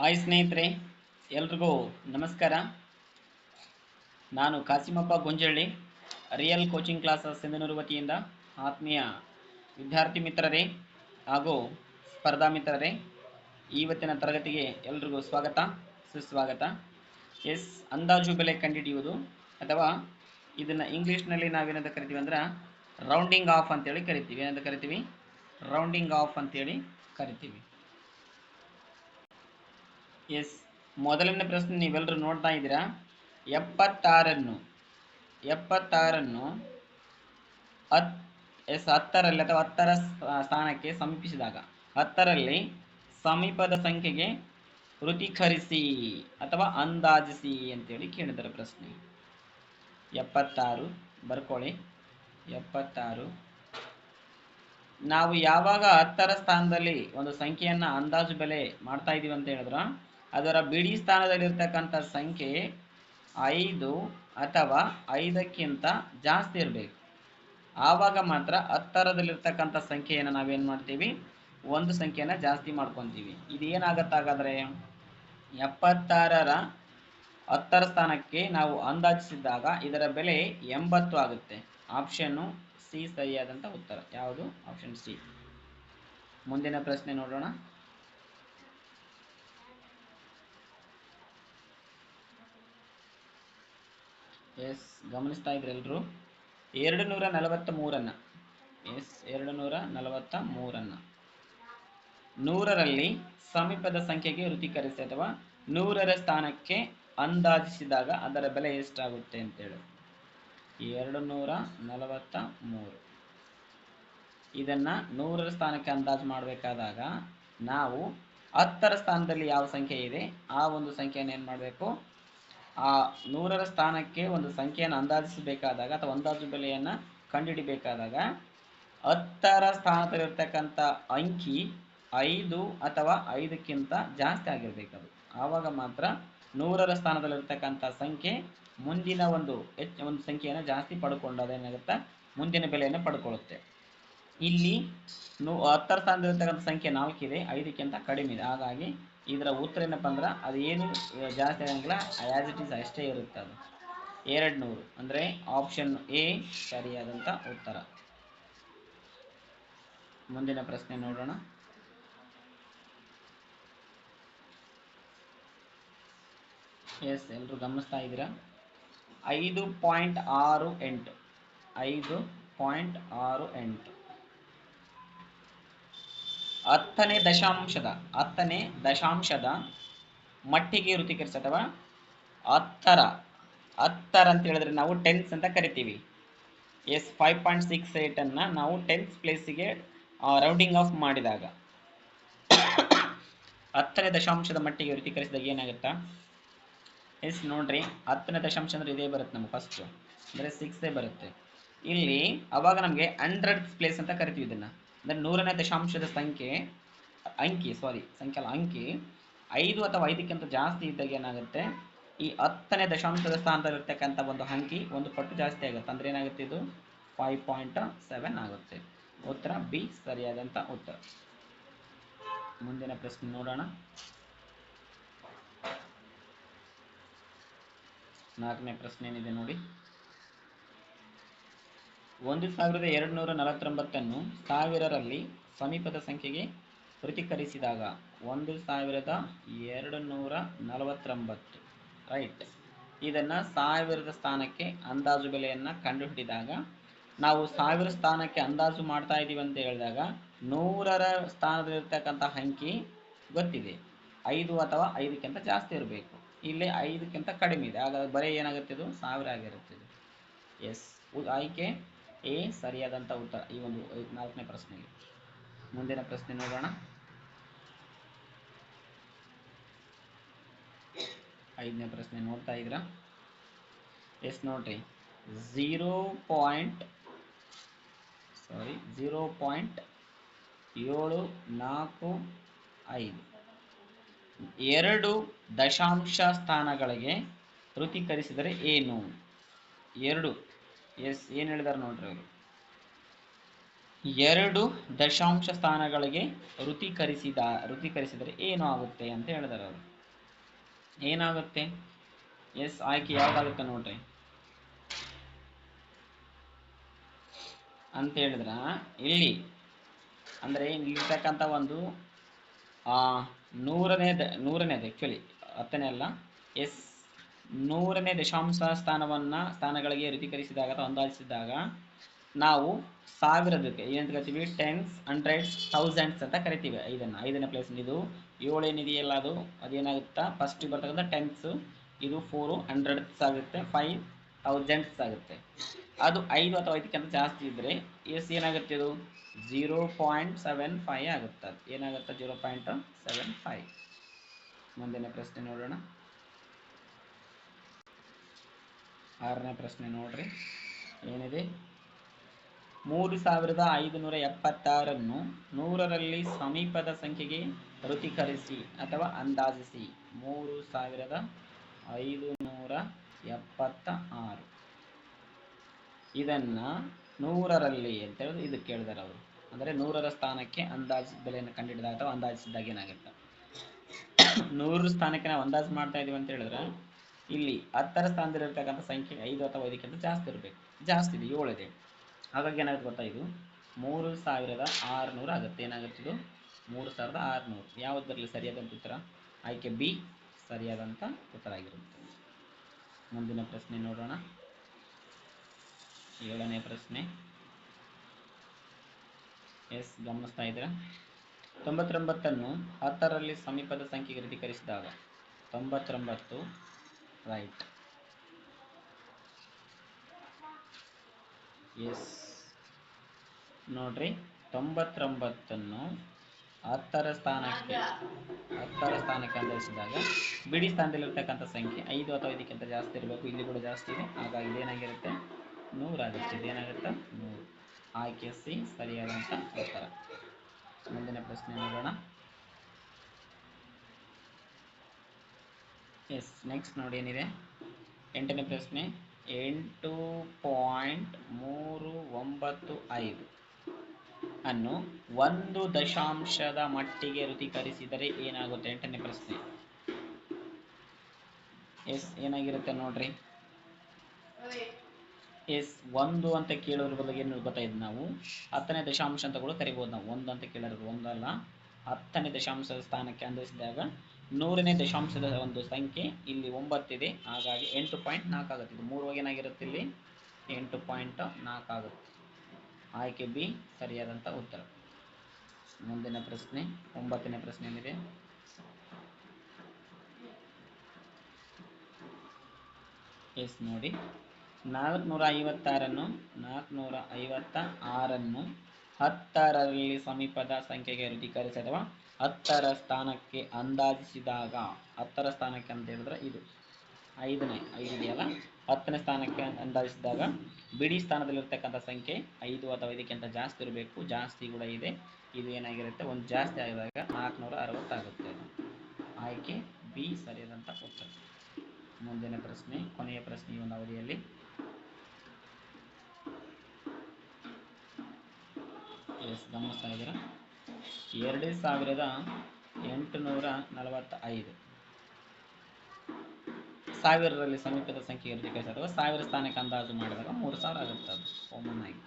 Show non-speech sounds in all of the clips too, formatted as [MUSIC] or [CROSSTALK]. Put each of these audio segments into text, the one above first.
Hi ಸ್ನೇಹಿತರೆ, ಎಲ್ರಿಗೂ ನಮಸ್ಕಾರ. ನಾನು Kasimappa Gonjalli, real coaching classes Sindhanur ವತಿಯಿಂದ ಆತ್ಮೀಯ ವಿದ್ಯಾರ್ಥಿ ಮಿತ್ರರೇ ಹಾಗೂ ಸ್ಪರ್ಧಾ ಮಿತ್ರರೇ ಇವತ್ತಿನ ತರಗತಿಗೆ ಎಲ್ರಿಗೂ ಸ್ವಾಗತ, ಸುಸ್ವಾಗತ. ಎಸ್, ಅಂದಾಜು ಬೆಲೆ ಕಂಡುಹಿಡಿಯುವುದು ಅಥವಾ ಇದನ್ನು ಇಂಗ್ಲೀಷ್ನಲ್ಲಿ ನಾವೇನಂತ ಕರಿತೀವಿ ಅಂದ್ರೆ ರೌಂಡಿಂಗ್ ಆಫ್ ಅಂತೇಳಿ ಕರಿತೀವಿ. ಏನಂತ ಕರಿತೀವಿ? ರೌಂಡಿಂಗ್ ಆಫ್ ಅಂತೇಳಿ ಕರಿತೀವಿ. ಎಸ್. ಮೊದಲನೇ ಪ್ರಶ್ನೆ ನೀವೆಲ್ಲರೂ ನೋಡ್ತಾ ಇದ್ದೀರಾ? ಎಪ್ಪತ್ತಾರನ್ನು ಎಪ್ಪತ್ತಾರನ್ನು ಹತ್, ಎಸ್, ಹತ್ತರಲ್ಲಿ ಅಥವಾ ಹತ್ತರ ಸ್ಥಾನಕ್ಕೆ ಸಮೀಪಿಸಿದಾಗ, ಹತ್ತರಲ್ಲಿ ಸಮೀಪದ ಸಂಖ್ಯೆಗೆ ಋತಿಕರಿಸಿ ಅಥವಾ ಅಂದಾಜಿಸಿ ಅಂತೇಳಿ ಕೇಳಿದ್ದಾರೆ ಪ್ರಶ್ನೆ. ಎಪ್ಪತ್ತಾರು, ಬರ್ಕೊಳ್ಳಿ. ಎಪ್ಪತ್ತಾರು. ನಾವು ಯಾವಾಗ ಹತ್ತರ ಸ್ಥಾನದಲ್ಲಿ ಒಂದು ಸಂಖ್ಯೆಯನ್ನು ಅಂದಾಜು ಬೆಲೆ ಮಾಡ್ತಾ ಇದ್ದೀವಿ ಅಂತ ಹೇಳಿದ್ರ? ಅದರ ಬಿಡಿ ಸ್ಥಾನದಲ್ಲಿರ್ತಕ್ಕಂಥ ಸಂಖ್ಯೆ ಐದು ಅಥವಾ ಐದಕ್ಕಿಂತ ಜಾಸ್ತಿ ಇರಬೇಕು. ಆವಾಗ ಮಾತ್ರ ಹತ್ತರದಲ್ಲಿರ್ತಕ್ಕಂಥ ಸಂಖ್ಯೆಯನ್ನು ನಾವೇನು ಮಾಡ್ತೀವಿ? ಒಂದು ಸಂಖ್ಯೆಯನ್ನು ಜಾಸ್ತಿ ಮಾಡ್ಕೊತೀವಿ. ಇದು ಹಾಗಾದರೆ ಎಪ್ಪತ್ತಾರರ ಹತ್ತರ ಸ್ಥಾನಕ್ಕೆ ನಾವು ಅಂದಾಜಿಸಿದಾಗ ಇದರ ಬೆಲೆ ಎಂಬತ್ತು ಆಗುತ್ತೆ. ಆಪ್ಷನ್ನು ಸಿ ಸರಿಯಾದಂಥ ಉತ್ತರ. ಯಾವುದು? Option C. ಮುಂದಿನ ಪ್ರಶ್ನೆ ನೋಡೋಣ. ಎಸ್, ಗಮನಿಸ್ತಾ ಇದ್ರೆ ಎಲ್ರು? ಎರಡು ನೂರ ನಲವತ್ತ ಮೂರನ್ನ ಎಸ್ ಎರಡು ನೂರ ನಲವತ್ತ ಮೂರನ್ನ ನೂರರಲ್ಲಿ ಸಮೀಪದ ಸಂಖ್ಯೆಗೆ ಋತೀಕರಿಸಿ ಅಥವಾ ನೂರರ ಸ್ಥಾನಕ್ಕೆ ಅಂದಾಜಿಸಿದಾಗ ಅದರ ಬೆಲೆ ಎಷ್ಟಾಗುತ್ತೆ ಅಂತೇಳಿ. ಎರಡು ನೂರ ನಲವತ್ತ ಮೂರು ಇದನ್ನ ನೂರರ ಸ್ಥಾನಕ್ಕೆ ಅಂದಾಜು ಮಾಡಬೇಕಾದಾಗ ನಾವು ಹತ್ತರ ಸ್ಥಾನದಲ್ಲಿ ಯಾವ ಸಂಖ್ಯೆ ಇದೆ, ಆ ಒಂದು ಸಂಖ್ಯೆಯನ್ನು ಏನು ಮಾಡಬೇಕು? ಆ ನೂರರ ಸ್ಥಾನಕ್ಕೆ ಒಂದು ಸಂಖ್ಯೆಯನ್ನು ಅಂದಾಜಿಸಬೇಕಾದಾಗ ಅಥವಾ ಅಂದಾಜು ಬೆಲೆಯನ್ನು ಕಂಡುಹಿಡಿಬೇಕಾದಾಗ ಹತ್ತರ ಸ್ಥಾನದಲ್ಲಿರ್ತಕ್ಕಂಥ ಅಂಕಿ ಐದು ಅಥವಾ ಐದಕ್ಕಿಂತ ಜಾಸ್ತಿ ಆಗಿರಬೇಕದು ಆವಾಗ ಮಾತ್ರ ನೂರರ ಸ್ಥಾನದಲ್ಲಿರ್ತಕ್ಕಂಥ ಸಂಖ್ಯೆ ಮುಂದಿನ ಒಂದು ಹೆಚ್ಚು ಒಂದು ಸಂಖ್ಯೆಯನ್ನು ಜಾಸ್ತಿ ಪಡ್ಕೊಂಡು ಅದೇನಾಗುತ್ತೆ? ಮುಂದಿನ ಬೆಲೆಯನ್ನು ಪಡ್ಕೊಳ್ಳುತ್ತೆ. ಇಲ್ಲಿ ನೂ, ಹತ್ತರ ಸ್ಥಾನದಲ್ಲಿರ್ತಕ್ಕಂಥ ಸಂಖ್ಯೆ ನಾಲ್ಕಿದೆ, ಐದಕ್ಕಿಂತ ಕಡಿಮೆ ಇದೆ. ಹಾಗಾಗಿ ಇದರ ಉತ್ತರ ಏನಪ್ಪ ಅಂದ್ರೆ ಅದು ಏನು ಜಾಸ್ತಿ ಆಗಂಗಿಲ್ಲ ಆ್ಯಸ್ ಇಟ್ ಈಸ್ ಅಷ್ಟೇ ಇರುತ್ತೆ ಅದು. ಎರಡು ನೂರು ಅಂದರೆ ಆಪ್ಷನ್ ಎ ಸರಿಯಾದಂಥ ಉತ್ತರ. ಮುಂದಿನ ಪ್ರಶ್ನೆ ನೋಡೋಣ. ಎಸ್ ಎಲ್ಲರೂ ಗಮನಿಸ್ತಾ ಇದ್ದೀರಾ? ಐದು ಪಾಯಿಂಟ್ ಆರು ಎಂಟು. ಐದು ಪಾಯಿಂಟ್ ಆರು ಎಂಟು. ಹತ್ತನೇ ದಶಾಂಶದ ಹತ್ತನೇ ದಶಾಂಶದ ಮಟ್ಟಿಗೆ ಋತೀಕರಿಸಿ ಅಥವಾ ಹತ್ತರ ಹತ್ತರ ಅಂತ ಹೇಳಿದ್ರೆ ನಾವು ಟೆನ್ಸ್ ಅಂತ ಕರಿತೀವಿ. ಎಸ್ ಫೈವ್ ಪಾಯಿಂಟ್ ಸಿಕ್ಸ್ ಏಟನ್ನು ನಾವು ಟೆನ್ಸ್ ಪ್ಲೇಸಿಗೆ ರೌಂಡಿಂಗ್ ಆಫ್ ಮಾಡಿದಾಗ. ಹತ್ತನೇ ದಶಾಂಶದ ಮಟ್ಟಿಗೆ ಋತೀಕರಿಸಿದಾಗ ಏನಾಗುತ್ತಾ? ಎಸ್ ನೋಡ್ರಿ, ಹತ್ತನೇ ದಶಾಂಶ ಅಂದರೆ ಇದೇ ಬರುತ್ತೆ ನಮ್ಗೆ ಫಸ್ಟ್ ಅಂದರೆ ಸಿಕ್ಸೇ ಬರುತ್ತೆ. ಇಲ್ಲಿ ಅವಾಗ ನಮಗೆ ಹಂಡ್ರೆಡ್ ಪ್ಲೇಸ್ ಅಂತ ಕರಿತೀವಿ ಇದನ್ನ. ಅಂದರೆ ನೂರನೇ ದಶಾಂಶದ ಸಂಖ್ಯೆ, ಅಂಕಿ ಸಾರಿ ಸಂಖ್ಯೆ ಅಲ್ಲ, ಅಂಕಿ. ಐದು ಅಥವಾ ಐದಕ್ಕಿಂತ ಜಾಸ್ತಿ ಇದ್ದಾಗ ಏನಾಗುತ್ತೆ? ಈ ಹತ್ತನೇ ದಶಾಂಶದ ಸ್ಥಾನದಲ್ಲಿರ್ತಕ್ಕಂಥ ಒಂದು ಅಂಕಿ ಒಂದು ಪಟ್ಟು ಜಾಸ್ತಿ ಆಗುತ್ತೆ. ಅಂದರೆ ಏನಾಗುತ್ತೆ ಇದು? ಫೈವ್ ಪಾಯಿಂಟ್ ಸೆವೆನ್ ಆಗುತ್ತೆ. ಉತ್ತರ ಬಿ ಸರಿಯಾದಂಥ ಉತ್ತರ. ಮುಂದಿನ ಪ್ರಶ್ನೆ ನೋಡೋಣ. ನಾಲ್ಕನೇ ಪ್ರಶ್ನೆ ಏನಿದೆ ನೋಡಿ. ಒಂದು ಸಾವಿರದ ಎರಡು ನೂರ ನಲವತ್ತೊಂಬತ್ತನ್ನು ಸಾವಿರರಲ್ಲಿ ಸಮೀಪದ ಸಂಖ್ಯೆಗೆ ಪ್ರತಿಕರಿಸಿದಾಗ ಒಂದು ಸಾವಿರದ ಎರಡು ನೂರ ನಲವತ್ತೊಂಬತ್ತು. ರೈಟ್ ಇದನ್ನು ಸಾವಿರದ ಸ್ಥಾನಕ್ಕೆ ಅಂದಾಜು ಬೆಲೆಯನ್ನು ಕಂಡುಹಿಡಿದಾಗ, ನಾವು ಸಾವಿರ ಸ್ಥಾನಕ್ಕೆ ಅಂದಾಜು ಮಾಡ್ತಾ ಇದ್ದೀವಿ ಅಂತ ಹೇಳಿದಾಗ ನೂರರ ಸ್ಥಾನದಲ್ಲಿರ್ತಕ್ಕಂಥ ಅಂಕಿ ಗೊತ್ತಿದೆ. ಐದು ಅಥವಾ ಐದಕ್ಕಿಂತ ಜಾಸ್ತಿ ಇರಬೇಕು. ಇಲ್ಲಿ ಐದಕ್ಕಿಂತ ಕಡಿಮೆ ಇದೆ. ಹಾಗಾದ್ರೆ ಬರೀ ಏನಾಗುತ್ತೆ ಇದು ಸಾವಿರ ಆಗಿರುತ್ತೆ ಇದು ಎಸ್ ಆಯ್ಕೆ? ಎ ಸರಿಯಾದಂಥ ಉತ್ತರ, ಈ ಒಂದು ನಾಲ್ಕನೇ ಪ್ರಶ್ನೆಗೆ. ಮುಂದಿನ ಪ್ರಶ್ನೆ ನೋಡೋಣ. ಐದನೇ ಪ್ರಶ್ನೆ ನೋಡ್ತಾ ಇದ್ರ. ಎಸ್ ನೋಡ್ರಿ, zero point, sorry, zero point ಏಳು ನಾಲ್ಕು ಐದು. ಎರಡು ದಶಾಂಶ ಸ್ಥಾನಗಳಿಗೆ ಕೃತೀಕರಿಸಿದರೆ ಏನು? ಎರಡು. ಎಸ್, ಏನು ಹೇಳಿದಾರೆ ನೋಡ್ರಿ ಅವರು? ಎರಡು ದಶಾಂಶ ಸ್ಥಾನಗಳಿಗೆ ಋತಿಕರಿಸಿದ ಋತಿಕರಿಸಿದರೆ ಏನು ಆಗುತ್ತೆ ಅಂತ ಹೇಳಿದಾರೆ ಅವರು. ಏನಾಗುತ್ತೆ? ಎಸ್, ಆಯ್ಕೆ ಯಾವ್ದಾಗುತ್ತೆ ನೋಡ್ರಿ? ಅಂತ ಹೇಳಿದ್ರ, ಇಲ್ಲಿ, ಅಂದರೆ ಇಲ್ಲಿರ್ತಕ್ಕಂಥ ಒಂದು ನೂರನೇ ನೂರನೇದು ಆ್ಯಕ್ಚುಲಿ ಹತ್ತನೇ ಅಲ್ಲ, ಎಸ್ ನೂರನೇ ದಶಾಂಶ ಸ್ಥಾನವನ್ನು ಸ್ಥಾನಗಳಿಗೆ ಋತೀಕರಿಸಿದಾಗ ಅಥವಾ ಅಂದಾಜಿಸಿದಾಗ ನಾವು ಸಾವಿರದಕ್ಕೆ ಏನಂತ ಕರಿತೀವಿ? ಟೆನ್ಸ್ ಹಂಡ್ರೆಡ್ಸ್ ಥೌಸಂಡ್ಸ್ ಅಂತ ಕರಿತೀವಿ. ಐದನ್ನು, ಐದನೇ ಪ್ಲೇಸ್ ಇದು. ಏಳೇನಿದೆಯಲ್ಲ ಅದು. ಅದೇನಾಗುತ್ತಾ? ಫಸ್ಟ್ ಬರ್ತಕ್ಕಂಥ ಟೆನ್ಸ್ ಇದು ಫೋರು ಹಂಡ್ರೆಡ್ಸ್ ಆಗುತ್ತೆ ಫೈವ್ ಥೌಸಂಡ್ಸ್ ಆಗುತ್ತೆ ಅದು ಐದು ಅಥವಾ ಐದಕ್ಕಿಂತ ಜಾಸ್ತಿ ಇದ್ದರೆ ಎಸ್ ಏನಾಗುತ್ತೆ ಇದು ಜೀರೋ ಪಾಯಿಂಟ್ ಸೆವೆನ್ ಫೈವ್ ಆಗುತ್ತೆ? ಅದು ಏನಾಗುತ್ತೆ? ಜೀರೋ ಪಾಯಿಂಟ್ ಸೆವೆನ್ ಫೈವ್ ಮುಂದಿನ ಪ್ರಶ್ನೆ ನೋಡೋಣ. ಆರನೇ ಪ್ರಶ್ನೆ ನೋಡ್ರಿ. ಏನಿದೆ? ಮೂರು ಸಾವಿರದ ಐದುನೂರ ಎಪ್ಪತ್ತಾರನ್ನು ನೂರರಲ್ಲಿ ಸಮೀಪದ ಸಂಖ್ಯೆಗೆ ಋತಿಕರಿಸಿ ಅಥವಾ ಅಂದಾಜಿಸಿ. ಮೂರು ಸಾವಿರದ ಐದು ನೂರ ಎಪ್ಪತ್ತ ಆರು ಇದನ್ನ ನೂರರಲ್ಲಿ ಅಂತ ಹೇಳಿದ್ರೆ ಇದು ಕೇಳಿದಾರೆ ಅವರು. ಅಂದರೆ ನೂರರ ಸ್ಥಾನಕ್ಕೆ ಅಂದಾಜು ಬೆಲೆಯನ್ನು ಕಂಡುಹಿಡಿದಾಗ ಅಥವಾ ಅಂದಾಜಿಸಿದಾಗ ಏನಾಗುತ್ತೆ? [COUGHS] ನೂರು ಸ್ಥಾನಕ್ಕೆ ನಾವು ಅಂದಾಜು ಮಾಡ್ತಾ ಇದೀವಿ ಅಂತ ಹೇಳಿದ್ರೆ ಇಲ್ಲಿ ಹತ್ತರ ಸ್ಥಾನದಲ್ಲಿರ್ತಕ್ಕಂಥ ಸಂಖ್ಯೆ ಐದು ಅಥವಾ ಐದಕ್ಕಿಂತ ಜಾಸ್ತಿ ಇರಬೇಕು. ಜಾಸ್ತಿ ಇದೆ ಏಳಿದೆ ಹಾಗಾಗಿ ಏನಾಗುತ್ತೆ ಗೊತ್ತಾ ಇದು? ಮೂರು ಸಾವಿರದ ಆರುನೂರು ಆಗುತ್ತೆ. ಏನಾಗುತ್ತೆ ಇದು? ಮೂರು ಸಾವಿರದ ಆರುನೂರು. ಯಾವುದರಲ್ಲಿ ಸರಿಯಾದಂಥ ಉತ್ತರ? ಆಯ್ಕೆ ಬಿ ಸರಿಯಾದಂಥ ಉತ್ತರ ಆಗಿರುತ್ತೆ. ಮುಂದಿನ ಪ್ರಶ್ನೆ ನೋಡೋಣ. ಏಳನೇ ಪ್ರಶ್ನೆ. ಎಸ್, ಗಮನಿಸ್ತಾ ಇದ್ರ ತೊಂಬತ್ತೊಂಬತ್ತನ್ನು ಹತ್ತರಲ್ಲಿ ಸಮೀಪದ ಸಂಖ್ಯೆಗೆ ಋತೀಕರಿಸಿದಾಗ ತೊಂಬತ್ತೊಂಬತ್ತು ರೈಟ್ ಎಸ್ ನೋಡ್ರಿ, ತೊಂಬತ್ತೊಂಬತ್ತನ್ನು ಹತ್ತರ ಸ್ಥಾನಕ್ಕೆ ಹತ್ತರ ಸ್ಥಾನಕ್ಕೆ ಅಂದಾಜಿಸಿದಾಗ ಬಿಡಿ ಸ್ಥಾನದಲ್ಲಿರ್ತಕ್ಕಂಥ ಸಂಖ್ಯೆ ಐದು ಅಥವಾ ಇದಕ್ಕಿಂತ ಜಾಸ್ತಿ ಇರಬೇಕು. ಇಲ್ಲಿ ಕೂಡ ಜಾಸ್ತಿ ಇದೆ. ಹಾಗಾಗಿ ಇದೇನಾಗಿರುತ್ತೆ? ನೂರಾಗುತ್ತೆ ಇದೇನಾಗುತ್ತೆ? ನೂರು. ಆಯ್ಕೆ ಸಿ, ಸರಿಯಾದಂಥ ಉತ್ತರ. ಮುಂದಿನ ಪ್ರಶ್ನೆ ನೋಡೋಣ. ಎಸ್ ನೆಕ್ಸ್ಟ್ ನೋಡಿ ಏನಿದೆ? ಎಂಟನೇ ಪ್ರಶ್ನೆ. ಎಂಟು ಪಾಯಿಂಟ್ ಮೂರು ಒಂಬತ್ತು ಐದು ಅನ್ನು ಒಂದು ದಶಾಂಶದ ಮಟ್ಟಿಗೆ ಋತೀಕರಿಸಿದರೆ ಏನಾಗುತ್ತೆ? ಎಂಟನೇ ಪ್ರಶ್ನೆ. ಎಸ್ ಏನಾಗಿರುತ್ತೆ ನೋಡ್ರಿ? ಎಸ್ ಒಂದು ಅಂತ ಕೇಳೋದ್ರ ಬದಲಿಗೆ ಏನು ಗೊತ್ತಾಯ್ತು ನಾವು? ಹತ್ತನೇ ದಶಾಂಶ ಅಂತ ಕೂಡ ಕರಿಬೋದು ನಾವು. ಒಂದು ಅಂತ ಕೇಳೋದು ಒಂದಲ್ಲ. ಹತ್ತನೇ ದಶಾಂಶದ ಸ್ಥಾನಕ್ಕೆ ಅಂದಿಸಿದಾಗ ನೂರನೇ ದಶಾಂಶದ ಒಂದು ಸಂಖ್ಯೆ ಇಲ್ಲಿ ಒಂಬತ್ತಿದೆ ಹಾಗಾಗಿ ಎಂಟು ಪಾಯಿಂಟ್ ನಾಲ್ಕು ಆಗುತ್ತೆ. ಇದು ಮೂರು ಏನಾಗಿರುತ್ತೆ ಇಲ್ಲಿ? ಎಂಟು ಪಾಯಿಂಟ್ ನಾಲ್ಕು ಆಗುತ್ತೆ. ಆಯ್ಕೆ ಬಿ ಸರಿಯಾದಂಥ ಉತ್ತರ. ಮುಂದಿನ ಪ್ರಶ್ನೆ, ಒಂಬತ್ತನೇ ಪ್ರಶ್ನೆ ಏನಿದೆ ಎಸ್, ನೋಡಿ. ನಾಲ್ಕುನೂರ ಐವತ್ತಾರನ್ನು, ನಾಲ್ಕುನೂರ ಐವತ್ತ ಆರನ್ನು ಹತ್ತರಲ್ಲಿ ಸಮೀಪದ ಸಂಖ್ಯೆಗೆ ಋತೀಕರಿಸಿ ಅಥವಾ ಹತ್ತರ ಸ್ಥಾನಕ್ಕೆ ಅಂದಾಜಿಸಿದಾಗ, ಹತ್ತರ ಸ್ಥಾನಕ್ಕೆ ಅಂತ ಹೇಳಿದ್ರೆ ಇದು ಐದನೇ ಐದು ಇದೆಯಲ್ಲ ಹತ್ತನೇ ಸ್ಥಾನಕ್ಕೆ ಅಂದಾಜಿಸಿದಾಗ ಬಿಡಿ ಸ್ಥಾನದಲ್ಲಿರ್ತಕ್ಕಂಥ ಸಂಖ್ಯೆ ಐದು ಅಥವಾ ಇದಕ್ಕಿಂತ ಜಾಸ್ತಿ ಇರಬೇಕು. ಜಾಸ್ತಿ ಕೂಡ ಇದೆ. ಇದು ಏನಾಗಿರುತ್ತೆ? ಒಂದು ಜಾಸ್ತಿ ಆಗಿದಾಗ ನಾಲ್ಕುನೂರ ಅರವತ್ತಾಗುತ್ತೆ. ಆಯ್ಕೆ ಬಿ ಸರಿಯಾದಂಥ ಉತ್ತರ. ಮುಂದಿನ ಪ್ರಶ್ನೆ, ಕೊನೆಯ ಪ್ರಶ್ನೆ ಈ ಒಂದು ಅವಧಿಯಲ್ಲಿ. ಎಸ್ ಗಮನಿಸ್ತಾ ಇದ್ದೀರಾ? ಎರಡು ಸಾವಿರದ ಎಂಟುನೂರ ನಲವತ್ತ ಐದು ಸಾವಿರದಲ್ಲಿ ಸಮೀಪದ ಸಂಖ್ಯೆ ಋತೀಕರಿಸಿ ಅಥವಾ ಸಾವಿರ ಸ್ಥಾನಕ್ಕೆ ಅಂದಾಜು ಮಾಡಿದಾಗ ಮೂರು ಸಾವಿರ ಆಗುತ್ತೆ ಅದು. ಕಾಮನ್ ಆಗಿ.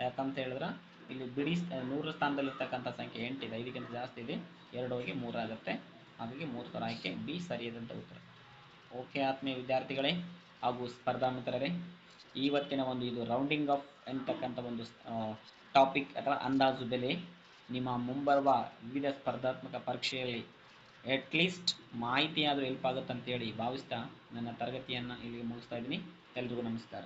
ಯಾಕಂತ ಹೇಳಿದ್ರೆ, ಇಲ್ಲಿ ಬಿಡಿ ನೂರು ಸ್ಥಾನದಲ್ಲಿರ್ತಕ್ಕಂಥ ಸಂಖ್ಯೆ ಎಂಟಿದೆ. ಐದಕ್ಕಿಂತ ಜಾಸ್ತಿ ಇದೆ. ಎರಡು ಹೋಗಿ ಮೂರು ಆಗುತ್ತೆ. ಹಾಗಾಗಿ ಮೂರು ಸಾವಿರ ಆಯ್ಕೆ ಬಿ ಸರಿಯಾದಂಥ ಉತ್ತರ. ಓಕೆ ಆತ್ಮೀಯ ವಿದ್ಯಾರ್ಥಿಗಳೇ, ಹಾಗೂ ಸ್ಪರ್ಧಾ ಮಿತ್ರರೇ ಇವತ್ತಿನ ಒಂದು ಇದು ರೌಂಡಿಂಗ್ ಆಫ್ ಎಂತಕ್ಕಂಥ ಒಂದು ಟಾಪಿಕ್ ಅಥವಾ ಅಂದಾಜು ಬೆಲೆ ನಿಮ್ಮ ಮುಂಬರುವ ವಿವಿಧ ಸ್ಪರ್ಧಾತ್ಮಕ ಪರೀಕ್ಷೆಯಲ್ಲಿ ಅಟ್ಲೀಸ್ಟ್ ಮಾಹಿತಿ ಆದರೂ ಹೆಲ್ಪ್ ಆಗುತ್ತೆ ಅಂತೇಳಿ ಭಾವಿಸ್ತಾ ನನ್ನ ತರಗತಿಯನ್ನು ಇಲ್ಲಿಗೆ ಮುಗಿಸ್ತಾ ಇದ್ದೀನಿ. ಎಲ್ರಿಗೂ ನಮಸ್ಕಾರ.